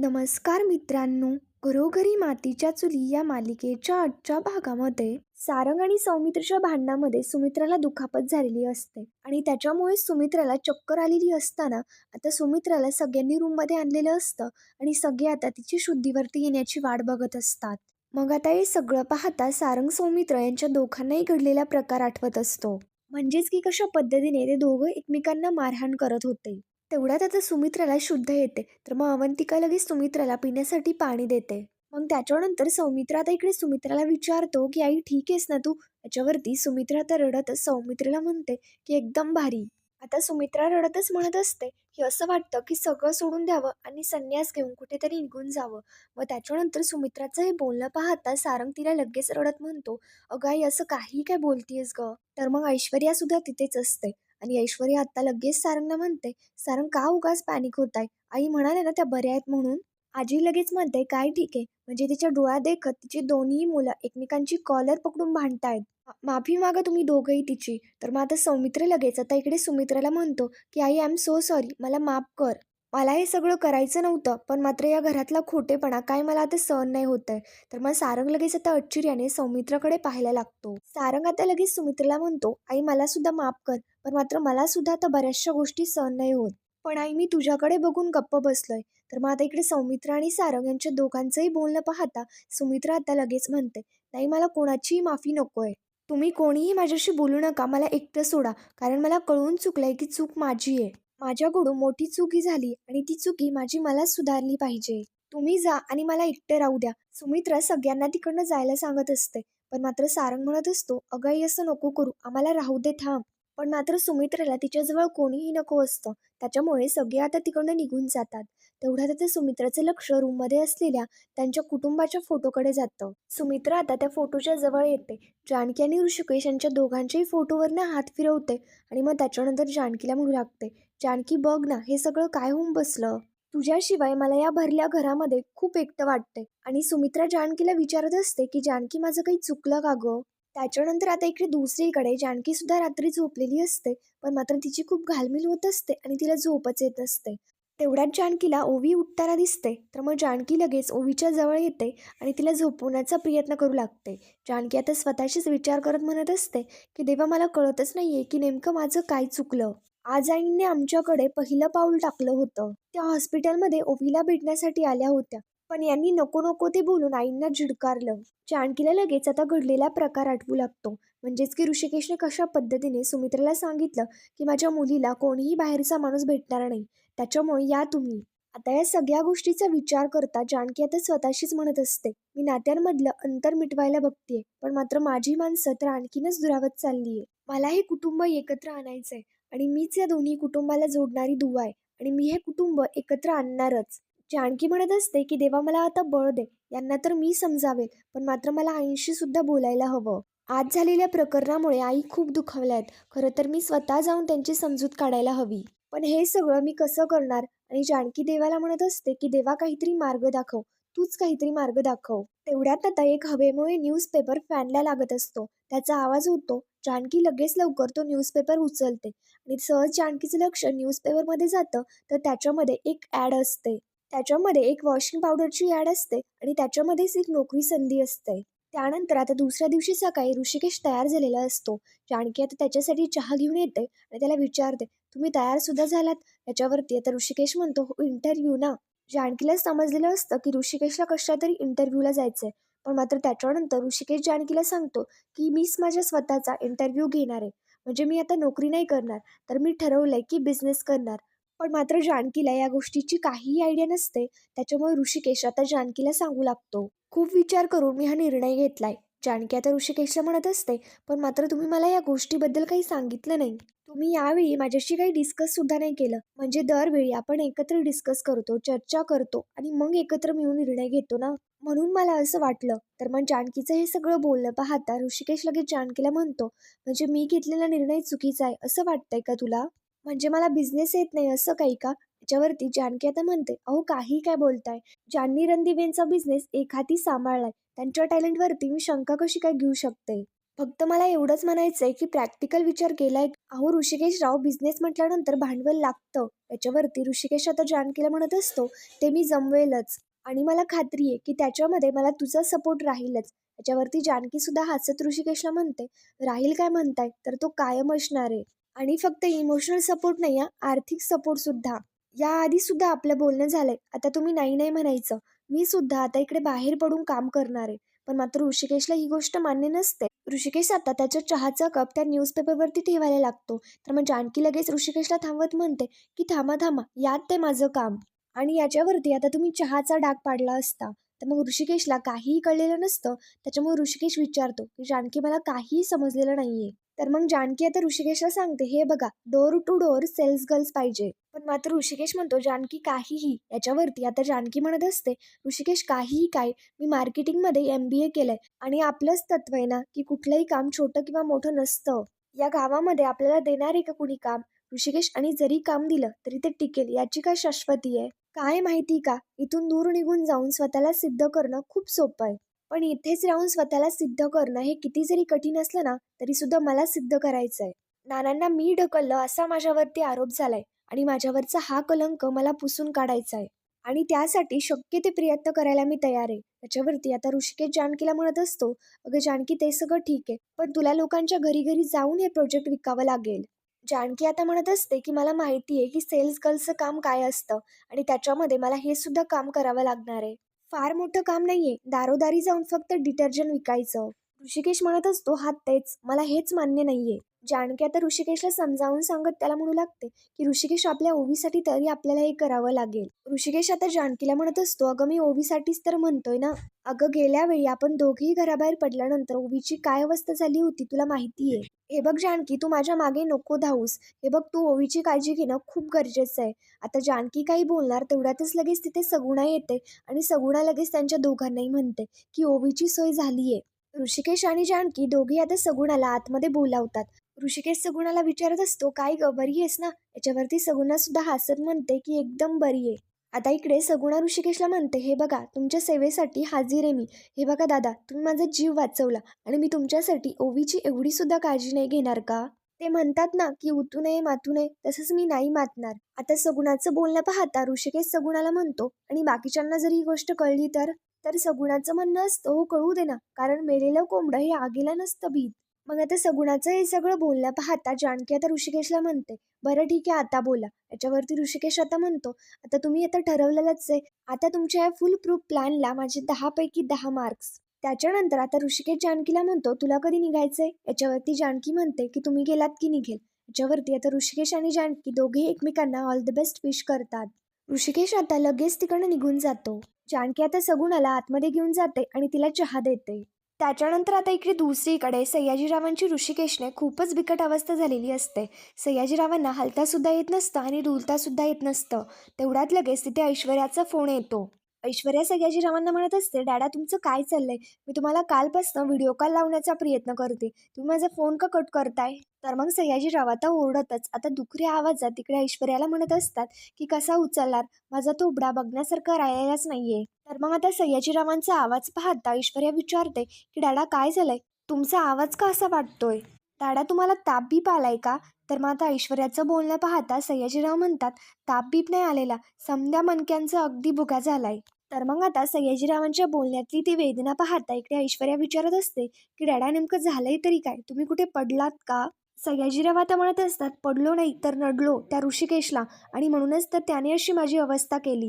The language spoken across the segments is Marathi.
नमस्कार मित्रांनो घरोघरी मातीच्या चुली या मालिकेच्या आजच्या भागामध्ये सारंग आणि सौमित्रच्या भांडणामध्ये सुमित्राला दुखापत झालेली असते. आणि त्याच्यामुळे सुमित्राला चक्कर आलेली असताना आता सुमित्राला सगळ्यांनी रूममध्ये आणलेलं असतं आणि सगळे आता तिची शुद्धीवरती येण्याची वाट बघत असतात. मग आता हे सगळं पाहता सारंग सौमित्र यांच्या दोघांनाही घडलेला प्रकार आठवत असतो. म्हणजेच की कशा पद्धतीने ते दोघं एकमेकांना मारहाण करत होते. तेवढ्यात आता सुमित्राला शुद्ध येते. तर मग अवंतिका लगेच सुमित्राला पिण्यासाठी पाणी देते. मग त्याच्यानंतर सौमित्रा आता इकडे सुमित्राला विचारतो की आई ठीक आहेस ना तू? याच्यावरती सुमित्रा तर रडतच सौमित्राला म्हणते की एकदम भारी. आता सुमित्रा रडतच म्हणत असते की असं वाटतं की सगळं सोडून द्यावं आणि संन्यास घेऊन कुठेतरी निघून जावं. मग त्याच्यानंतर सुमित्राचं हे बोलणं पाहता सारंग तिला लगेच रडत म्हणतो अगं आई असं काही काय बोलतीयस ग? तर मग ऐश्वर्या सुद्धा तिथेच असते. आणि ऐश्वर्या आता लगेच सारंगला म्हणते सारंग का उगाच पॅनिक होत आहे आई म्हणाले ना त्या बऱ्या आहेत म्हणून. आजी लगेच म्हणते काय ठीक आहे? म्हणजे तिच्या डोळ्या देखत तिची दोन्ही मुलं एकमेकांची कॉलर पकडून भांडतायत. आहेत माफी मागा तुम्ही दोघंही तिची. तर मग आता सौमित्र लगेच. आता इकडे सुमित्राला म्हणतो की आई आय एम सो सॉरी मला माफ कर. मला हे सगळं करायचं नव्हतं पण मात्र या घरातला खोटेपणा काय मला आता सहन नाही होत आहे. तर मग सारंग लगेच आता आश्चर्याने सौमित्राकडे पाहायला लागतो. सारंग आता लगेच सुमित्राला म्हणतो आई मला सुद्धा माफ कर पण मात्र मला सुद्धा आता बऱ्याचशा गोष्टी सहन नाही होत. पण आई मी तुझ्याकडे बघून गप्प बसलोय. तर मग आता इकडे सौमित्र आणि सारंग यांच्या दोघांचंही बोलणं पाहता सुमित्रा आता लगेच म्हणते नाही मला कोणाचीही माफी नकोय. तुम्ही कोणीही माझ्याशी बोलू नका. मला एकटं सोडा कारण मला कळून चुकलंय की चूक माझी आहे. माझ्याकडून मोठी चुकी झाली आणि ती चुकी माझी मला सुधारली पाहिजे. तुम्ही जा आणि मला एकटं राहू द्या. सुमित्रा सगळ्यांना तिकडनं जायला सांगत असते. पण मात्र सारंग म्हणत असतो अगाई असं नको करू. आम्हाला राहू दे थांब. पण मात्र सुमित्राला तिच्याजवळ कोणीही नको असतं. त्याच्यामुळे सगळे आता तिकडनं निघून जातात. तेवढ्यात आता सुमित्राचं लक्ष रूममध्ये असलेल्या त्यांच्या कुटुंबाच्या फोटोकडे जातं. सुमित्रा आता त्या फोटोच्या जवळ येते. जानकी आणि ऋषिकेश यांच्या दोघांच्याही फोटोवरनं हात फिरवते आणि मग त्याच्यानंतर जानकीला म्हणू लागते जानकी बघ ना हे सगळं काय होऊन बसलं? तुझ्याशिवाय मला या भरल्या घरामध्ये खूप एकटं वाटते आणि सुमित्रा जानकीला विचारत असते की जानकी माझं काही चुकलं का गं? त्याच्यानंतर आता इकडे दुसरीकडे जानकी सुद्धा रात्री झोपलेली असते पण मात्र तिची खूप घालमेल होत असते आणि तिला झोपच येत असते तेवढ्यात जानकीला ओवी उठताना दिसते तर मग जानकी लगेच ओवीच्या जवळ येते आणि तिला झोपवण्याचा प्रयत्न करू लागते. जानकी आता स्वतःशीच विचार करत म्हणत असते की देवा मला कळतच नाहीये की नेमकं माझं काय चुकलं. आज आईने आमच्याकडे पहिलं पाऊल टाकलं होतं. त्या हॉस्पिटलमध्ये ओवीला भेटण्यासाठी आल्या होत्या. पण यांनी नको नको ते बोलून आईंना झिडकारलं. जानकीला लगेच आता घडलेला प्रकार आठवू लागतो. म्हणजेच की ऋषिकेशने कशा पद्धतीने सुमित्राला सांगितलं की माझ्या मुलीला कोणीही बाहेरचा माणूस भेटणार नाही. त्याच्यामुळे या तुम्ही. आता या सगळ्या गोष्टीचा विचार करता जानकी आता स्वतःशीच म्हणत असते. मी नात्यांमधलं अंतर मिटवायला बघतेय. पण मात्र माझी माणसं तर आणखीनच दुरावत चाललीये. मला हे कुटुंब एकत्र आणायचंय. आणि मीच या दोन्ही कुटुंबाला जोडणारी दुवा आहे. आणि मी हे कुटुंब एकत्र आणणारच. जानकी म्हणत असते की देवा मला आता बळ दे. यांना तर मी समजावेल पण मात्र मला आईंशी सुद्धा बोलायला हवं. आज झालेल्या प्रकरणामुळे आई खूप दुखावल्या आहेत. खरं तर मी स्वतः जाऊन त्यांची समजूत काढायला हवी. पण हे सगळं मी कसं करणार? आणि जानकी देवाला म्हणत असते की देवा काहीतरी मार्ग दाखव. तूच काहीतरी मार्ग दाखव. तेवढ्यात आता एक हवेमुळे न्यूजपेपर फॅनला लागत असतो. त्याचा आवाज होतो जानकी लगेच लवकर तो न्यूजपेपर उचलते. आणि सहज जानकीचं लक्ष न्यूजपेपरमध्ये जातं तर त्याच्यामध्ये एक ॲड असते. त्याच्यामध्ये एक वॉशिंग पावडरची ॲड असते आणि त्याच्यामध्येच एक नोकरी संधी असते. त्यानंतर आता दुसऱ्या दिवशी सकाळी ऋषिकेश तयार झालेला असतो. जानकी आता त्याच्यासाठी चहा घेऊन येते आणि त्याला विचारते तुम्ही तयार सुद्धा झालात? याच्यावरती आता ऋषिकेश म्हणतो हो, इंटरव्ह्यू ना. जानकीला समजलेलं असतं की ऋषिकेशला कशा तरी इंटरव्ह्यूला जायचंय. पण मात्र त्याच्यानंतर ऋषिकेश जानकीला सांगतो की मीच माझ्या स्वतःचा इंटरव्ह्यू घेणार आहे. म्हणजे मी आता नोकरी नाही करणार तर मी ठरवलंय की बिझनेस करणार. पण मात्र जानकीला या गोष्टीची काहीही आयडिया नसते त्याच्यामुळे ऋषिकेश आता जानकीला सांगू लागतो. खूप विचार करून मी हा निर्णय घेतलाय. जानकी आता ऋषिकेशला म्हणत असते पण मात्र तुम्ही मला या गोष्टीबद्दल काही सांगितलं नाही. तुम्ही यावेळी माझ्याशी काही डिस्कस सुद्धा नाही केलं. म्हणजे दरवेळी आपण एकत्र डिस्कस करतो चर्चा करतो आणि मग एकत्र मिळून निर्णय घेतो ना? म्हणून मला असं वाटलं. तर मग जानकीचं हे सगळं बोलणं पाहता ऋषिकेश लगेच जानकीला म्हणतो म्हणजे मी घेतलेला निर्णय चुकीचा आहे असं वाटतंय का तुला? म्हणजे मला बिझनेस येत नाही असं काही का? याच्यावरती जानकी आता म्हणते अहो काही काय बोलताय? जान्नी रणदिवेंचा बिझनेस एक हाती सांभाळलाय त्यांच्या टॅलेंटवरती मी शंका कशी काय घेऊ शकते? फक्त मला एवढंच म्हणायचं आहे की प्रॅक्टिकल विचार केलाय. अहो ऋषिकेश राव बिझनेस म्हटल्यानंतर भांडवल लागतं. याच्यावरती ऋषिकेश आता जानकीला म्हणत असतो ते मी जमवेलच. आणि मला खात्री आहे की त्याच्यामध्ये मला तुझा सपोर्ट राहीलच. त्याच्यावरती जानकी सुद्धा हसत ऋषिकेशला म्हणते राहील काय म्हणताय? तर तो कायम असणार आहे. आणि फक्त इमोशनल सपोर्ट नाही आहे आर्थिक सपोर्ट सुद्धा. याआधी सुद्धा आपलं बोलणं झालंय. आता तुम्ही नाही नाही म्हणायचं. मी सुद्धा आता इकडे बाहेर पडून काम करणार आहे. पण मात्र ऋषिकेशला ही गोष्ट मान्य नसते. ऋषिकेश आता त्याच्या चहाचा कप त्या न्यूजपेपरवरती ठेवायला लागतो. तर मग जानकी लगेच ऋषिकेशला थांबवत म्हणते की थांबा थांबा. यात ते माझं काम. आणि याच्यावरती आता तुम्ही चहाचा डाग पाडला असता तर मग ऋषिकेशला काहीही कळलेलं नसतं. त्याच्यामुळे ऋषिकेश विचारतो की जानकी मला काहीही समजलेलं नाहीये. तर मग जानकी आता ऋषिकेशला सांगते हे बघा door to door sales girls पाहिजे. पण मात्र ऋषिकेश म्हणतो जानकी काहीही. याच्यावरती आता जानकी म्हणत असते ऋषिकेश काहीही काय? मी मार्केटिंगमध्ये एम बी ए केलंय आणि आपलंच तत्व आहे ना की कुठलंही काम छोटं किंवा मोठं नसतं. या गावामध्ये आपल्याला देणार आहे का कुणी काम? ऋषिकेश आणि जरी काम दिलं तरी ते टिकेल. याची काय शाश्वती आहे? काय माहिती का? इथून दूर निघून जाऊन स्वतःला सिद्ध करणं खूप सोपं आहे. पण इथेच राहून स्वतःला सिद्ध करणं हे किती जरी कठीण असलं ना तरी सुद्धा मला सिद्ध करायचं आहे. नानांना मी ढकललं असा माझ्यावरती आरोप झालाय आणि माझ्यावरचा हा कलंक मला पुसून काढायचा आहे. आणि त्यासाठी शक्य ते प्रयत्न करायला मी तयार आहे. त्याच्यावरती आता ऋषिकेश जानकीला म्हणत असतो अगं जानकी ते सगळं ठीक आहे पण तुला लोकांच्या घरी घरी जाऊन हे प्रोजेक्ट विकावं लागेल. जानकी आता म्हणत असते की मला माहिती आहे की सेल्स गर्लचं काम काय असतं आणि त्याच्यामध्ये मला हे सुद्धा काम करावं लागणार आहे. फार मोठं काम नाहीये. दारोदारी जाऊन फक्त डिटर्जंट विकायचं. ऋषिकेश म्हणत असतो हा तेच. मला हेच मान्य नाहीये. जानकी आता ऋषिकेशला समजावून सांगत त्याला म्हणू लागते की ऋषिकेश आपल्या ओवीसाठी तरी आपल्याला हे करावं लागेल. ऋषिकेश आता जानकीला म्हणत असतो अगं मी ओवीसाठीच तर म्हणतोय ना. अगं गेल्या वेळी आपण दोघेही घराबाहेर पडल्यानंतर ओवीची काय अवस्था झाली होती तुला माहितीये हे बघ जानकी तू माझ्या मागे नको धावूस. हे बघ तू ओवीची काळजी घेणं खूप गरजेचं आहे. आता जानकी काही बोलणार तेवढ्यातच लगेच तिथे सगुणा येते आणि सगुणा लगेच त्यांच्या दोघांनाही म्हणते की ओवीची सोय झालीये. ऋषिकेश आणि जानकी दोघे आता सगुणाला आतमध्ये बोलावतात. ऋषिकेश सगुणाला विचारत असतो काय ग बरी आहेस ना? याच्यावरती सगुणा सुद्धा हसत म्हणते की एकदम बरी आहे. आता इकडे सगुणा ऋषिकेशला म्हणते हे बघा तुमच्या सेवेसाठी हाजीर आहे मी. हे बघा दादा तुम्ही माझा जीव वाचवला आणि मी तुमच्यासाठी ओवीची एवढी सुद्धा काळजी नाही घेणार का? ते म्हणतात ना की उतू नये मातू नये तसंच मी नाही मातणार आता सगुणाचं बोलणं पाहता ऋषिकेश सगुणाला म्हणतो आणि बाकीच्यांना जर ही गोष्ट कळली तर? तर सगुणाचं म्हणणं असतं हो कळू दे ना कारण मेलेलं कोंबडं हे आगीला नसतं भीत. मग आता सगुणाचं हे सगळं बोलणं पाहता जानकी आता ऋषिकेशला म्हणते. बरं ठीक आहे आता बोला. याच्यावरती ऋषिकेश आता म्हणतो. आता तुम्ही आता ठरवलेलंच आहे. आता तुमच्या या फुल प्रूफ प्लॅनला माझे दहापैकी दहा मार्क्स त्याच्यानंतर आता ऋषिकेश जानकीला म्हणतो तुला कधी निघायचंय याच्यावरती जानकी म्हणते की तुम्ही गेलात की निघेल. याच्यावरती आता ऋषिकेश आणि जानकी दोघे एकमेकांना ऑल द बेस्ट विश करतात. ऋषिकेश आता लगेच तिकडनं निघून जातो. जानकी आता सगुणाला आतमध्ये घेऊन जाते आणि तिला चहा देते. त्याच्यानंतर आता इकडे दुसरीकडे सयाजीरावांची ऋषिकेशने खूपच बिकट अवस्था झालेली असते. सयाजीरावांना हलतासुद्धा येत नसतं आणि डुलतासुद्धा येत नसतं. तेवढ्यात लगेच तिथे ऐश्वर्याचा फोन येतो. ऐश्वर्या सयाजीरावांना म्हणत असते डॅडा तुमचं काय चाललंय? मी तुम्हाला कालपासून व्हिडिओ कॉल लावण्याचा प्रयत्न करते. तुम्ही माझा फोन का कट करताय? तर मग सयाजीराव आता ओरडतच आता दुखऱ्या आवाजात तिकडे ऐश्वर्याला म्हणत असतात की कसा उचलणार? माझा तोबडा बघण्यासारखा राहिलाच नाहीये. तर मग आता सयाजीरावांचा आवाज पाहता ऐश्वर्या विचारते की डॅडा काय झालंय? तुमचा आवाज का असा वाटतोय? दाडा तुम्हाला ताप बीप आलाय का? तर मग आता ऐश्वर्याचं बोलणं पाहता सयाजीराव म्हणतात ताप बीप नाही आलेला. समद्या मनक्यांचं अगदी भुगा झालाय. तर मग आता सयाजीरावांच्या बोलण्यातली ती वेदना पाहता इकडे ऐश्वर्या विचारत असते की डॅडा नेमकं झालंय तरी काय? तुम्ही कुठे पडलात का? सयाजीराव आता म्हणत असतात पडलो नाही तर नडलो त्या ऋषिकेशला. आणि म्हणूनच तर त्याने अशी माझी अवस्था केली.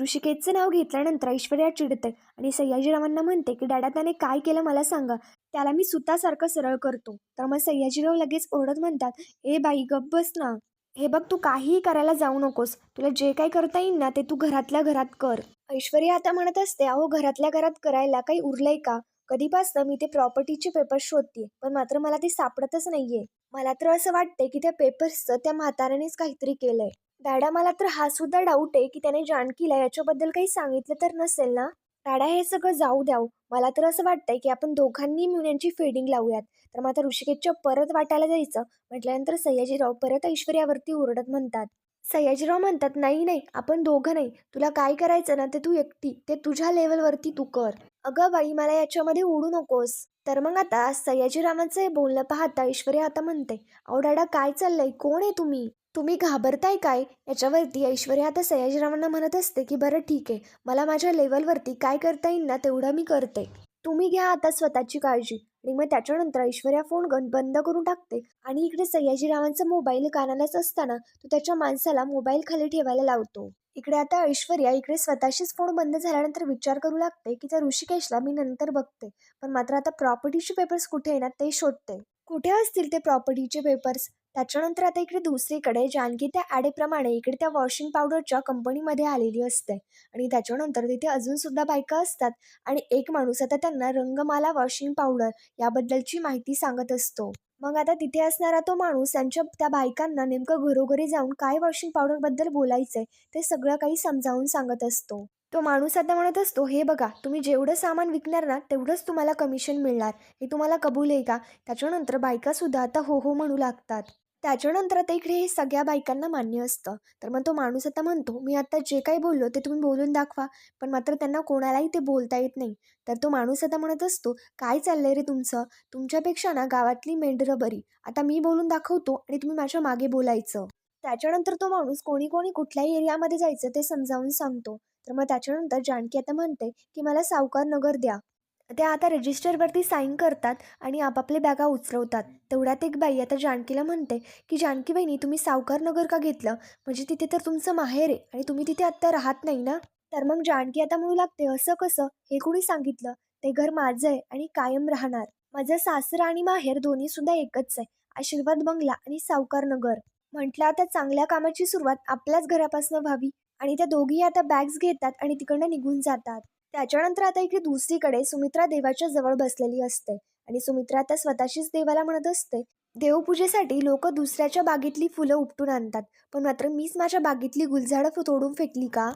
ऋषिकेशचं नाव घेतल्यानंतर ऐश्वर्या चिडते आणि सयाजीरावांना म्हणते की डॅडा त्याने काय केलं मला सांगा. त्याला मी सुतासारखं सरळ करतो. तर मग सय्याजीराव लगेच ओरडत म्हणतात ए बाई गप्प बस ना. हे बघ तू काहीही करायला जाऊ नकोस. तुला जे काही करता येईल ना ते तू घरातल्या घरात कर. ऐश्वर्या आता म्हणत असते अहो घरातल्या घरात करायला काही उरलंय का? कधीपासनं मी ते प्रॉपर्टीचे पेपर्स शोधते पण मात्र मला ते सापडतच नाहीये. मला तर असं वाटतंय की त्या पेपर्सचं त्या म्हाताऱ्यानेच काहीतरी केलंय. दाडा मला तर हा सुद्धा डाऊट आहे की त्याने जानकीला याच्याबद्दल काही सांगितलं तर नसेल ना? काढा हे सगळं जाऊ द्याव. मला तर असं वाटतंय की आपण दोघांनी मिळून यांची फेडिंग लावूयात. तर मग आता ऋषिकेशच्या परत वाटायला जायचं. म्हटल्यानंतर सयाजीराव परत ऐश्वर्यावरती ओरडत म्हणतात सयाजीराव म्हणतात नाही नाही आपण दोघं नाही. तुला काय करायचं ना ते तू एकटी. ते तुझ्या लेवलवरती तू कर. अगं बाई मला याच्यामध्ये उडू नकोस. तर मग आता सयाजीरावांचं हे बोलणं पाहता ऐश्वर्या आता म्हणते अहो डाडा काय चाललंय? कोण आहे तुम्ही? तुम्ही घाबरताय काय? याच्यावरती ऐश्वर्या आता सयाजीरावांना म्हणत असते की बरं ठीक आहे. मला माझ्या लेवलवरती काय करता येईल ना तेवढं मी करते. तुम्ही घ्या आता स्वतःची काळजी. आणि मग त्याच्यानंतर ऐश्वर्या फोन गन बंद करून टाकते. आणि इकडे सयाजीरावांचा मोबाईल कानालाच असताना तो त्याच्या माणसाला मोबाईल खाली ठेवायला लावतो. इकडे आता ऐश्वर्या इकडे स्वतःशीच फोन बंद झाल्यानंतर विचार करू लागते की त्या ऋषिकेशला मी नंतर बघते. पण मात्र आता प्रॉपर्टीचे पेपर्स कुठे आहे ना ते शोधते. कुठे असतील ते प्रॉपर्टीचे पेपर्स? त्याच्यानंतर आता इकडे दुसरीकडे जानकी त्या ॲडेप्रमाणे इकडे त्या वॉशिंग पावडरच्या कंपनीमध्ये आलेली असते. आणि त्याच्यानंतर तिथे अजूनसुद्धा बायका असतात आणि एक माणूस आता त्यांना रंगमाला वॉशिंग पावडर याबद्दलची माहिती सांगत असतो. मग आता तिथे असणारा तो माणूस त्यांच्या त्या बायकांना नेमकं घरोघरी जाऊन काय वॉशिंग पावडरबद्दल बोलायचंय ते सगळं काही समजावून सांगत असतो. तो माणूस आता म्हणत असतो हे बघा तुम्ही जेवढं सामान विकणार ना तेवढंच तुम्हाला कमिशन मिळणार. हे तुम्हाला कबूल आहे का? त्याच्यानंतर बायकासुद्धा आता हो हो म्हणू लागतात. त्याच्यानंतर आता इकडे हे सगळ्या बायकांना मान्य असतं. तर मग तो माणूस आता म्हणतो मी आता जे काही बोललो ते तुम्ही बोलून दाखवा पण मात्र त्यांना कोणालाही ते बोलता येत नाही. तर तो माणूस आता म्हणत असतो काय चाललंय रे तुमचं? तुमच्यापेक्षा ना गावातली मेंढरं बरी. आता मी बोलून दाखवतो आणि तुम्ही माझ्या मागे बोलायचं. त्याच्यानंतर तो माणूस कोणी कोणी कुठल्याही एरियामध्ये जायचं ते समजावून सांगतो. तर मग त्याच्यानंतर जानकी आता म्हणते की मला सावकार नगर द्या. त्या आता रजिस्टरवरती साईन करतात आणि आपापले बॅगा उचलवतात. तेवढ्यात एक बाई आता जानकीला म्हणते की जानकी बहिणी तुम्ही सावकार नगर का घेतलं? म्हणजे तिथे तर तुमचं माहेर आहे आणि तुम्ही तिथे आत्ता राहत नाही ना? तर मग जानकी आता म्हणू लागते असं कसं? हे कोणी सांगितलं? ते घर माझं आहे आणि कायम राहणार. माझं सासरं आणि माहेर दोन्ही सुद्धा एकच आहे. आशीर्वाद बंगला आणि सावकार नगर. म्हटलं आता चांगल्या कामाची सुरुवात आपल्याच घरापासून व्हावी आणि त्या दोघी आता बॅग्स घेतात आणि तिकडनं निघून जातात. त्याच्यानंतर आता इकडे दुसरीकडे सुमित्रा देवाच्या जवळ बसलेली असते आणि सुमित्रा आता स्वतःशीच देवाला म्हणत असते देवपूजेसाठी लोक दुसऱ्याच्या बागेतली फुलं उपटून आणतात पण मात्र मीच माझ्या बागेतली गुलझाडं तोडून फेकली का?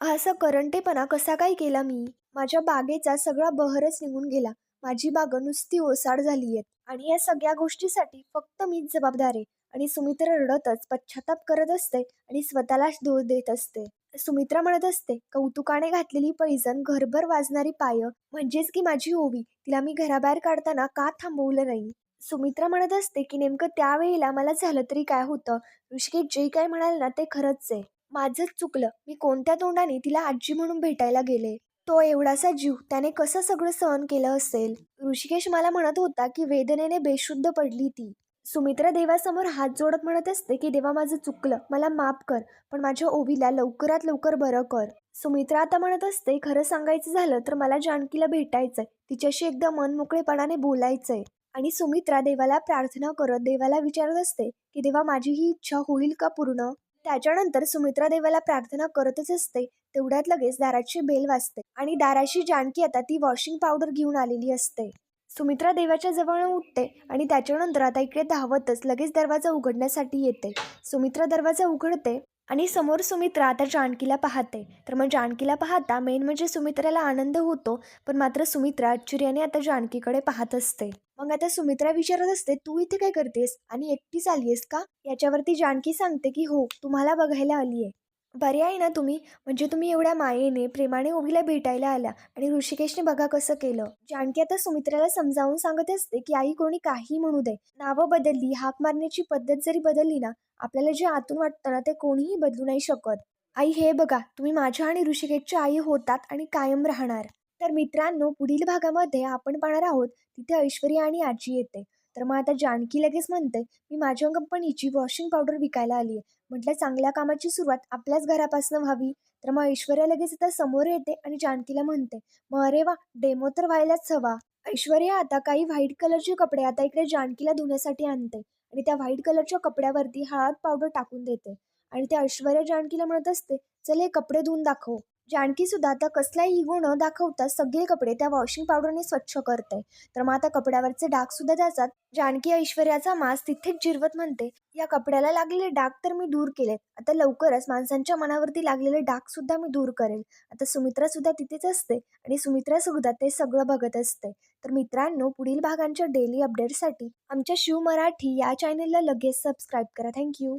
असं करंटेपणा कसा काय केला मी? माझ्या बागेचा सगळा बहरच निघून गेला माझी बाग नुसती ओसाड झाली आहेत आणि या सगळ्या गोष्टीसाठी फक्त मीच जबाबदार आहे आणि सुमित्रा रडतच पश्चाताप करत असते आणि स्वतःलाच दोष देत असते. सुमित्रा म्हणत असते कौतुकाने घातलेली पैजण घरभर वाजणारी पाय म्हणजेच की माझी ओवी तिला मी घराबाहेर काढताना का थांबवलं नाही? सुमित्रा म्हणत असते की नेमकं त्यावेळेला मला झालं तरी काय होतं? ऋषिकेश जे काय म्हणाल ना ते खरंच आहे. माझंच चुकलं. मी कोणत्या तोंडाने तिला आजी म्हणून भेटायला गेले? तो एवढासा जीव त्याने कसं सगळं सहन केलं असेल? ऋषिकेश मला म्हणत होता की वेदनेने बेशुद्ध पडली ती. सुमित्रा देवासमोर हात जोडत म्हणत असते की देवा माझं चुकलं. मला माफ कर पण माझ्या ओवीला लवकरात लवकर बरं कर. सुमित्रा आता म्हणत असते खरं सांगायचं झालं तर मला जानकीला भेटायचंय. तिच्याशी एकदा मनमोकळेपणाने बोलायचंय. आणि सुमित्रा देवाला प्रार्थना करत देवाला विचारत असते की देवा माझी ही इच्छा होईल का पूर्ण? त्याच्यानंतर सुमित्रा देवाला प्रार्थना करतच असते. तेवढ्यात लगेच दाराची बेल वाजते आणि दाराशी जानकी आता ती वॉशिंग पावडर घेऊन आलेली असते. सुमित्रा देवाच्या जवळ उठते आणि त्याच्यानंतर आता इकडे धावतच लगेच दरवाजा उघडण्यासाठी येते. सुमित्रा दरवाजा उघडते आणि समोर सुमित्रा आता जानकीला पाहते. तर मग जानकीला पाहता मेन म्हणजे सुमित्राला आनंद होतो पण मात्र सुमित्रा आश्चर्याने आता जानकीकडे पाहत असते. मग आता सुमित्रा विचारत असते तू इथे काय करतेस? आणि एकटीच आली आहेस का? याच्यावरती जानकी सांगते की हो तुम्हाला बघायला आली आहे बरे आहे ना तुम्ही? म्हणजे तुम्ही एवढ्या मायेने प्रेमाने ओवीला भेटायला आला आणि ऋषिकेशने बघा कसं केलं. जानकी आता सुमित्राला समजावून सांगत असते की आई कोणी काही म्हणू दे. नावं बदलली हाक मारण्याची पद्धत जरी बदलली ना आपल्याला जे आतून वाटतं ना ते कोणीही बदलू नाही शकत. आई हे बघा तुम्ही माझ्या आणि ऋषिकेशच्या आई होतात आणि कायम राहणार. तर मित्रांनो पुढील भागामध्ये आपण पाहणार आहोत तिथे ऐश्वर्या आणि आजी येते. तर मग आता जानकी लगेच म्हणते मी माझ्या कंपनीची वॉशिंग पावडर विकायला आली आहे म्हटलं चांगल्या कामाची सुरुवात आपल्याच घरापासून व्हावी. तर मग ऐश्वर्या लगेच आता समोर येते आणि जानकीला म्हणते मग अरे वा डेमो तर व्हायलाच हवा. ऐश्वर्या आता काही व्हाईट कलरचे कपडे आता इकडे जानकीला धुण्यासाठी आणते आणि त्या व्हाईट कलरच्या कपड्यावरती हळद पावडर टाकून देते. आणि त्या ऐश्वर्या जानकीला म्हणत असते चल हे कपडे धुवून दाखव. जानकी सुद्धा आता कसलाही गुण न दाखवता सगळे कपडे त्या वॉशिंग पावडरने स्वच्छ करते तर मग आता कपड्यावरचे डाग सुद्धा जातात. जानकी ऐश्वर्याचा मास तिथेच जिरवत म्हणते या कपड्याला लागलेले डाग तर मी दूर केलेत. आता लवकरच माणसांच्या मनावरती लागलेले डाग सुद्धा मी दूर करेल. आता सुमित्रा सुद्धा तिथेच असते आणि सुमित्रा सुद्धा ते सगळं बघत असते. तर मित्रांनो पुढील भागांच्या डेली अपडेटसाठी आमच्या शिव मराठी या चॅनेलला लगेच सबस्क्राईब करा. थँक्यू